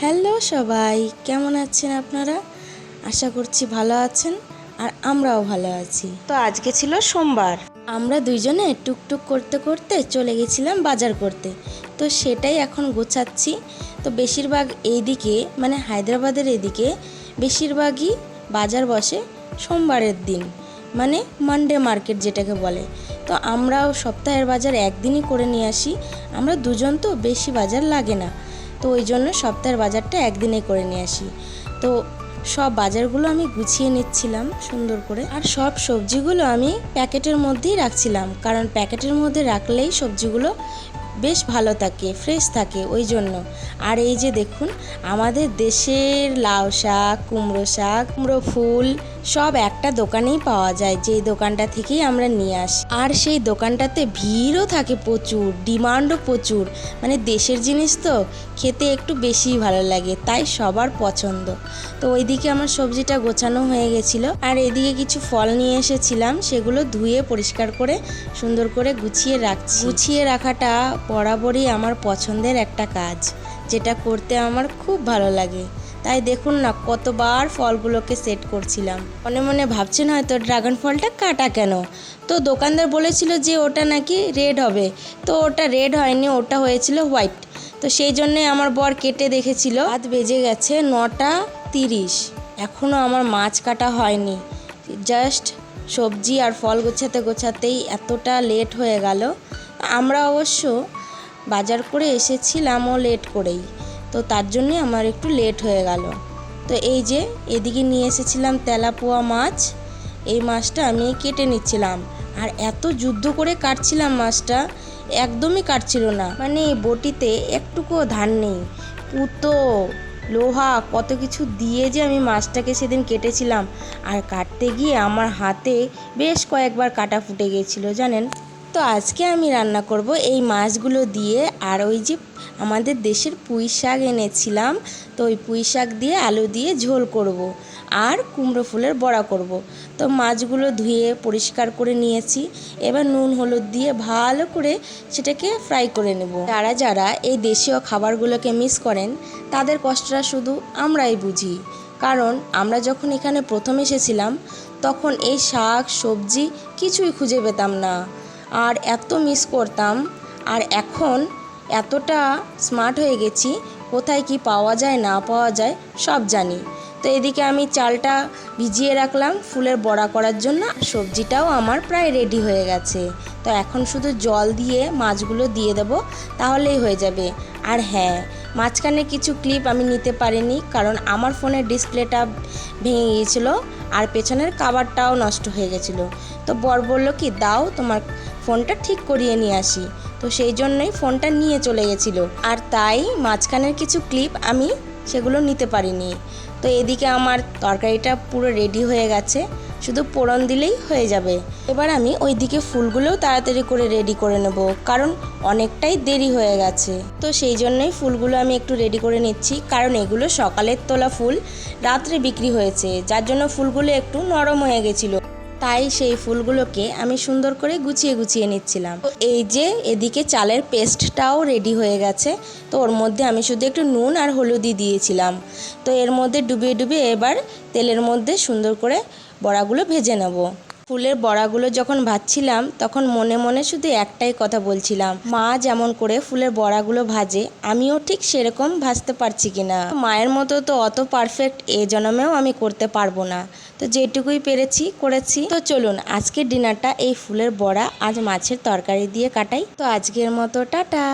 Hello সবাই কেমন আছেন আপনারা? আশা করছি ভালো আছেন আর আমরাও ভালো আছি। তো আজকে ছিল সোমবার। আমরা দুইজনে টুকটুক করতে করতে চলে গেছিলাম বাজার করতে। তো সেটাই এখন গোছাচ্ছি। তো বেশিরভাগ এইদিকে মানে হায়দ্রাবাদের এদিকে বেশিরভাগই বাজার বসে সোমবারের দিন। মানে মানডে মার্কেট যেটাকে বলে। তো আমরাও সপ্তাহের বাজার একদিনই করে নিয়ে আসি। আমরা দুজন তো বেশি বাজার লাগে না। তো ওই জন্য সপ্তাহের বাজারটা একদিনে করে নিয়ে আসি। তো সব বাজারগুলো আমি গুছিয়ে নিচ্ছিলাম সুন্দর করে। আর সব সবজিগুলো আমি প্যাকেটের মধ্যেই রাখছিলাম, কারণ প্যাকেটের মধ্যে রাখলেই সবজিগুলো বেশ ভালো থাকে ফ্রেশ থাকে, ওই জন্য। আর এই যে দেখুন, আমাদের দেশের লাউ শাক, কুমড়ো শাক, কুমড়ো ফুল, সব একটা দোকানেই পাওয়া যায়, যেই দোকানটা থেকেই আমরা নিয়ে আসি। আর সেই দোকানটাতে ভিড়ও থাকে প্রচুর, ডিমান্ডও প্রচুর। মানে দেশের জিনিস তো, খেতে একটু বেশিই ভালো লাগে, তাই সবার পছন্দ। তো ওইদিকে আমার সবজিটা গোছানো হয়ে গেছিল, আর এদিকে কিছু ফল নিয়ে এসেছিলাম, সেগুলো ধুয়ে পরিষ্কার করে সুন্দর করে গুছিয়ে রাখছি। গুছিয়ে রাখাটা বরাবরই আমার পছন্দের একটা কাজ, যেটা করতে আমার খুব ভালো লাগে। তাই দেখুন না, কতবার ফলগুলোকে সেট করছিলাম। মনে মনে ভাবছেন হয়তো ড্রাগন ফলটা কাটা কেন? তো দোকানদার বলেছিল যে ওটা নাকি রেড হবে। তো ওটা রেড হয়নি, ওটা হয়েছিল হোয়াইট তো সেই জন্যে আমার বর কেটে দেখেছিল। হাত বেজে গেছে নটা তিরিশ। এখনও আমার মাছ কাটা হয়নি। জাস্ট সবজি আর ফল গোছাতে গোছাতেই এতটা লেট হয়ে গেল। আমরা অবশ্য বাজার করে এসেছিলামও লেট করেই। তো তার জন্যে আমার একটু লেট হয়ে গেল। তো এই যে এদিকে নিয়ে এসেছিলাম তেলাপোয়া মাছ, এই মাছটা আমি কেটে নিচ্ছিলাম। আর এত যুদ্ধ করে কাটছিলাম মাছটা, একদমই কাটছিল না। মানে বটিতে একটুকুও ধান নেই। পুতো, লোহা, কত কিছু দিয়ে যে আমি মাছটাকে সেদিন কেটেছিলাম। আর কাটতে গিয়ে আমার হাতে বেশ কয়েকবার কাটা ফুটে গিয়েছিল, জানেন? তো আজকে আমি রান্না করব এই মাছগুলো দিয়ে আর ওই যে আমাদের দেশের পুঁই শাক এনেছিলাম, তো ওই পুঁই শাক দিয়ে আলু দিয়ে ঝোল করব। আর কুমড়ো ফুলের বড়া করব। তো মাছগুলো ধুয়ে পরিষ্কার করে নিয়েছি, এবার নুন, হলুদ দিয়ে ভালো করে সেটাকে ফ্রাই করে নেব যারা যারা এই দেশীয় খাবারগুলোকে মিস করেন, তাদের কষ্টটা শুধু আমরাই বুঝি কারণ আমরা যখন এখানে প্রথম এসেছিলাম, তখন এই শাক, সবজি কিছুই খুঁজে পেতাম না আর এত মিস করতাম। আর এখন এতটা স্মার্ট হয়ে গেছি, কোথায় কি পাওয়া যায়, না পাওয়া যায়, সব জানি। তো এদিকে আমি চালটা ভিজিয়ে রাখলাম, ফুলের বড়া করার জন্য সবজিটাও আমার প্রায় রেডি হয়ে গেছে। তো এখন শুধু জল দিয়ে মাছগুলো দিয়ে দেবো, তাহলেই হয়ে যাবে। আর হ্যাঁ মাঝখানে কিছু ক্লিপ আমি নিতে পারিনি, কারণ আমার ফোনের ডিসপ্লেটা ভেঙে গিয়েছিল, আর পেছনের কাভারটাও নষ্ট হয়ে গেছিল। তো বর বলল কি, দাও তোমার ফোনটা ঠিক করিয়ে নিয়ে আসি। তো সেই জন্যই ফোনটা নিয়ে চলে গেছিল। আর তাই মাঝখানের কিছু ক্লিপ আমি সেগুলো নিতে পারিনি। তো এদিকে আমার তরকারিটা পুরো রেডি হয়ে গেছে। শুধু পোড়ন দিলেই হয়ে যাবে। এবার আমি ওই দিকে ফুলগুলোও তাড়াতাড়ি করে রেডি করে নেব, কারণ অনেকটাই দেরি হয়ে গেছে। তো সেই জন্যই ফুলগুলো আমি একটু রেডি করে নিচ্ছি, কারণ এগুলো সকালের তোলা ফুল, রাত্রে বিক্রি হয়েছে। যার জন্য ফুলগুলো একটু নরম হয়ে গেছিল। তাই সেই ফুলগুলোকে আমি সুন্দর করে গুছিয়ে গুছিয়ে নিচ্ছিলাম। তো এই যে এদিকে চালের পেস্টটাও রেডি হয়ে গেছে, তো ওর মধ্যে আমি শুধু একটু নুন আর হলুদি দিয়েছিলাম। তো এর মধ্যে ডুবিয়ে ডুবিয়ে এবার তেলের মধ্যে সুন্দর করে বড়াগুলো ভেজে নেব। ফুলের বড়াগুলো যখন ভাজছিলাম, তখন মনে মনে শুধু একটাই কথা বলছিলাম, মা যেমন করে ফুলের বড়াগুলো ভাজে, আমিও ঠিক সেরকম ভাজতে পারছি কিনা। মায়ের মতো তো অত পারফেক্ট এ জন্মেও আমি করতে পারব না। তো যেটুকুই পেরেছি, করেছি। তো চলুন, আজকের ডিনারটা এই ফুলের বড়া আজ মাছের তরকারি দিয়ে কাটাই। তো আজকের মতো, টাটা।